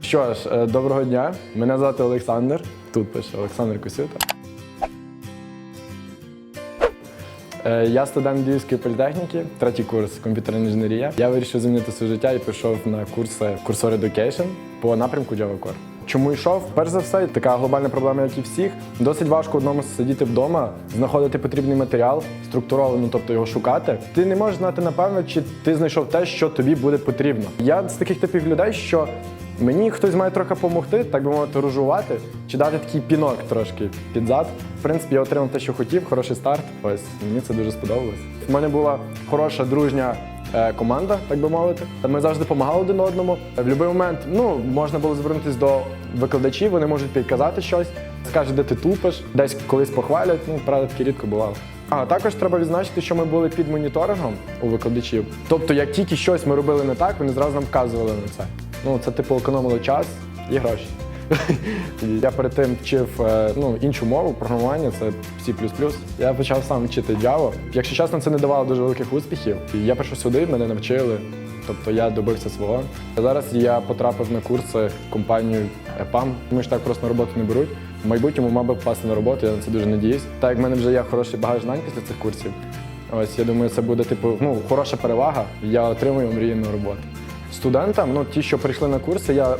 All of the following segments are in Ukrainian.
Що ж, е, доброго дня. Мене звати Олександр. Тут пише Олександр Косюта. Е, Я студент Львівської політехніки, третій курс комп'ютерна інженерія. Я вирішив змінити своє життя і пішов на курси Cursor Education по напрямку Java Core. Чому йшов? Перш за все, така глобальна проблема, як і всіх. Досить важко одному сидіти вдома, знаходити потрібний матеріал, структуровано, тобто його шукати. Ти не можеш знати напевно, чи ти знайшов те, що тобі буде потрібно. Я з таких типів людей, що Мені хтось має трохи допомогти, так би мовити, ружувати, чи дати такий пінок трошки під зад. В принципі, я отримав те, що хотів, хороший старт. Ось мені це дуже сподобалось. У мене була хороша дружня команда, так би мовити. Ми завжди допомагали один одному. В будь-який момент ну, можна було звернутися до викладачів, вони можуть підказати щось, скажуть, де ти тупиш, десь колись похвалять. Ну, правда, таке рідко бувало. А також треба відзначити, що ми були під моніторингом у викладачів. Тобто, як тільки щось ми робили не так, вони зразу нам вказували на це. Ну, це типу економило час і гроші. Я перед тим вчив е, ну, іншу мову, програмування, це C++. Я почав сам вчити Java. Якщо чесно, це не давало дуже великих успіхів. Я прийшов сюди, мене навчили. Тобто я добився свого. Зараз я потрапив на курси компанію EPAM. Ми ж так просто на роботу не беруть. В майбутньому мав би попасти на роботу, я на це дуже надіюсь. Так як в мене вже є хороший багаж знань після цих курсів. Ось я думаю, це буде типу ну, хороша перевага. Я отримую мрійну роботу. Студентам, ну ті, що прийшли на курси, я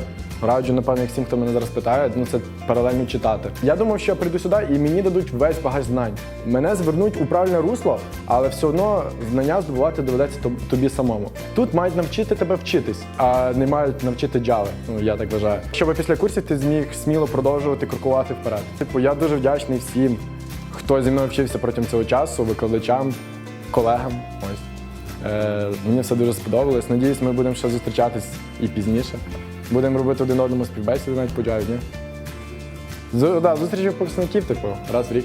раджу, напевно, всім, хто мене зараз питає, ну це паралельно читати. Я думав, що я прийду сюди і мені дадуть весь багаж знань. Мене звернуть у правильне русло, але все одно знання здобувати доведеться тобі самому. Тут мають навчити тебе вчитись, а не мають навчити Java. Ну я так вважаю. Щоб після курсів ти зміг сміло продовжувати крокувати вперед. Типу, я дуже вдячний всім, хто зі мною вчився протягом цього часу, викладачам, колегам. Ось. Е, мені все дуже сподобалось. Надіюсь, ми будемо ще зустрічатись і пізніше. Будемо робити один одному співбесіди навіть подяки. З, да, зустрічі випускників, типу, раз в рік.